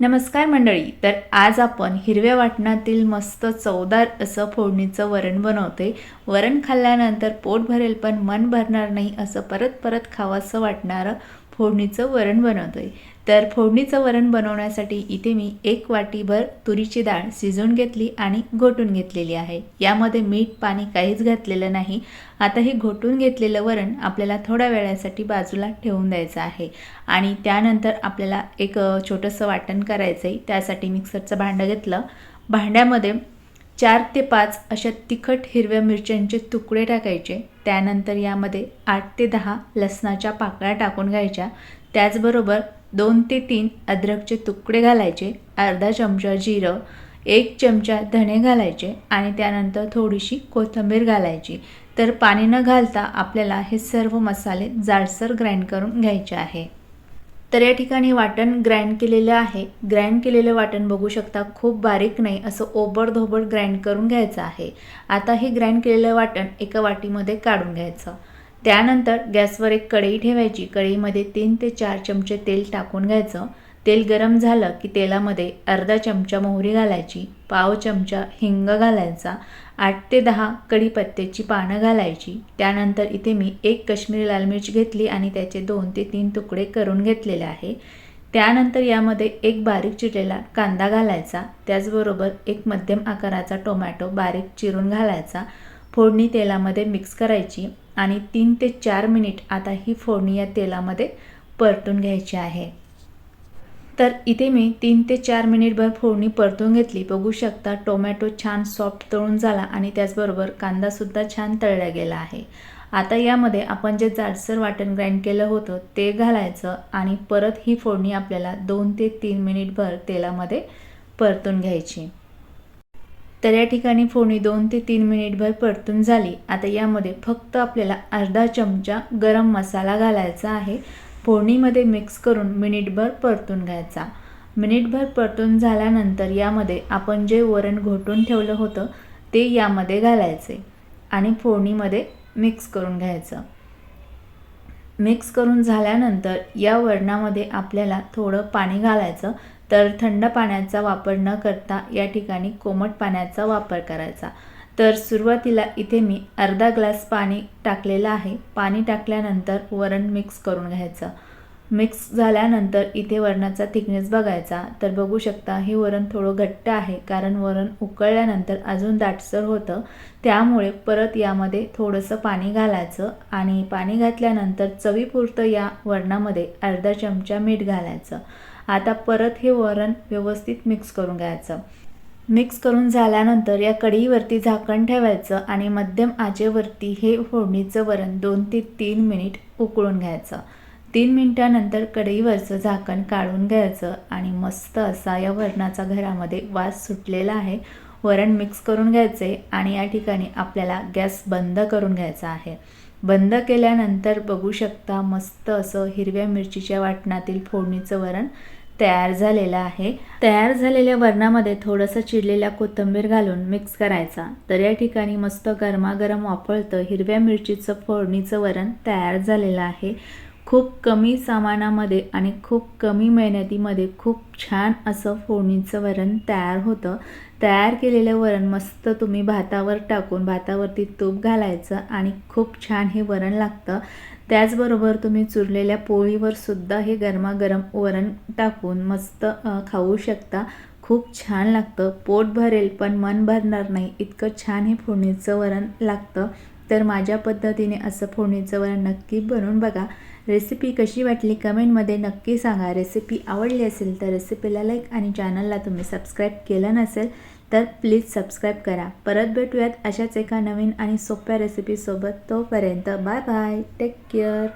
नमस्कार मंडळी तर आज आपण हिरव्या वाटणातील मस्त चवदार असं फोडणीचं वरण बनवते वरण खाल्ल्यानंतर पोट भरेल पण मन भरणार नाही असं परत परत खावंसं वाटणारं फोडणीचं वरण बनवतोय. तर फोडणीचं वरण बनवण्यासाठी इथे मी एक वाटीभर तुरीची डाळ शिजवून घेतली आणि घोटून घेतलेली आहे. यामध्ये मीठ पाणी काहीच घातलेलं नाही. आता हे घोटून घेतलेलं वरण आपल्याला थोड्या वेळासाठी बाजूला ठेवून द्यायचं आहे आणि त्यानंतर आपल्याला एक छोटंसं वाटण करायचं आहे त्यासाठी मिक्सरचं भांडं घेतलं. भांड्यामध्ये चार ते पाच अशा तिखट हिरव्या मिरच्यांचे तुकडे टाकायचे. त्यानंतर यामध्ये आठ ते दहा लसणाच्या पाकळ्या टाकून घ्यायच्या. त्याचबरोबर दोन ते तीन अद्रकचे तुकडे घालायचे अर्धा चमचा जिरं एक चमचा धणे घालायचे आणि त्यानंतर थोडीशी कोथिंबीर घालायची. तर पाणी न घालता आपल्याला हे सर्व मसाले जाडसर ग्राइंड करून घ्यायचे आहे. तर या ठिकाणी वाटण ग्राइंड केलेलं आहे. ग्राइंड केलेलं वाटण बघू शकता खूप बारीक नाही असं ओबडधोबड ग्राइंड करून घ्यायचं आहे. आता हे ग्राइंड केलेलं वाटण एका वाटीमध्ये काढून घ्यायचं. त्यानंतर गॅसवर एक कढई ठेवायची. कढईमध्ये तीन ते चार चमचे तेल टाकून घ्यायचं. तेल गरम झालं की तेलामध्ये अर्धा चमचा मोहरी घालायची पाव चमचा हिंग घालायचा आठ ते दहा कढीपत्त्याची पानं घालायची. त्यानंतर इथे मी एक काश्मीरी लाल मिरची घेतली आणि त्याचे दोन ते तीन तुकडे करून घेतलेले आहे. त्यानंतर यामध्ये एक बारीक चिरलेला कांदा घालायचा. त्याचबरोबर एक मध्यम आकाराचा टोमॅटो बारीक चिरून घालायचा. फोडणी तेलामध्ये मिक्स करायची आणि तीन ते चार मिनिट आता ही फोडणी या तेलामध्ये परतून घ्यायची आहे. तर इथे मी तीन ते चार मिनिटभर फोडणी परतून घेतली. बघू शकता टोमॅटो छान सॉफ्ट तळून झाला आणि त्याचबरोबर कांदासुद्धा छान तळला गेला आहे. आता यामध्ये आपण जे जाडसर वाटण ग्राइंड केलं होतं ते घालायचं आणि परत ही फोडणी आपल्याला दोन ते तीन मिनिटभर तेलामध्ये परतून घ्यायची. तर या ठिकाणी फोडणी दोन ते तीन मिनिटभर परतून झाली. आता यामध्ये फक्त आपल्याला अर्धा चमचा गरम मसाला घालायचा आहे. फोडणीमध्ये मिक्स करून मिनिटभर परतून घ्यायचा. मिनिटभर परतून झाल्यानंतर यामध्ये आपण जे वरण घोटून ठेवलं होतं ते यामध्ये घालायचे आणि फोडणीमध्ये मिक्स करून घ्यायचं. मिक्स करून झाल्यानंतर या वरणामध्ये आपल्याला थोडं पाणी घालायचं. तर थंड पाण्याचा वापर न करता या ठिकाणी कोमट पाण्याचा वापर करायचा. तर सुरुवातीला इथे मी अर्धा ग्लास पाणी टाकलेलं आहे. पाणी टाकल्यानंतर वरण मिक्स करून घ्यायचं. मिक्स झाल्यानंतर इथे वरणाचा थिकनेस बघायचा. तर बघू शकता हे वरण थोडं घट्ट आहे कारण वरण उकळल्यानंतर अजून दाटसर होतं. त्यामुळे परत यामध्ये थोडंसं पाणी घालायचं आणि पाणी घातल्यानंतर चवीपुरतं या वरणामध्ये अर्धा चमचा मीठ घालायचं. आता परत हे वरण व्यवस्थित मिक्स करून घ्यायचं. मिक्स करून झाल्यानंतर या कढईवरती झाकण ठेवायचं आणि मध्यम आचेवरती हे फोडणीचं वरण दोन ते तीन मिनिट उकळून घ्यायचं. तीन मिनिटानंतर कढईवरचं झाकण काढून घ्यायचं आणि मस्त असा या वरणाचा घरामध्ये वास सुटलेला आहे. वरण मिक्स करून घ्यायचे आणि या ठिकाणी आपल्याला गॅस बंद करून घ्यायचा आहे. बंद केल्यानंतर बघू शकता मस्त असं हिरव्या मिरचीच्या वाटणातील फोडणीचं वरण तयार झालेला आहे. तयार झालेल्या वरणामध्ये थोडंसं चिडलेल्या कोथिंबीर घालून मिक्स करायचा. तर या ठिकाणी मस्त गरमागरम वापरतं हिरव्या मिरचीचं फोडणीचं वरण तयार झालेलं आहे. खूप कमी सामानामध्ये आणि खूप कमी मेहनतीमध्ये खूप छान असं फोडणीचं वरण तयार होतं. तयार केलेलं वरण मस्त तुम्ही भातावर टाकून भातावरती तूप घालायचं आणि खूप छान हे वरण लागतं. त्याचबरोबर तुम्ही चुरलेल्या पोळीवर सुद्धा हे गरमागरम वरण टाकून मस्त खाऊ शकता. खूप छान लागतं. पोट भरेल पण मन भरणार नाही. इतकं छान हे फोडणीचं वरण लागतं. तर माझ्या पद्धतीने असं फोडणीचं वरण नक्की बनवून बघा. रेसिपी कशी वाटली कमेंटमध्ये नक्की सांगा. रेसिपी आवडली असेल तर रेसिपीला लाईक आणि चॅनलला तुम्ही सबस्क्राईब केलं नसेल तर प्लीज सबस्क्राईब करा. परत भेटूयात अशाच एका नवीन आणि सोप्या रेसिपीसोबत तोपर्यंत बाय बाय टेक केअर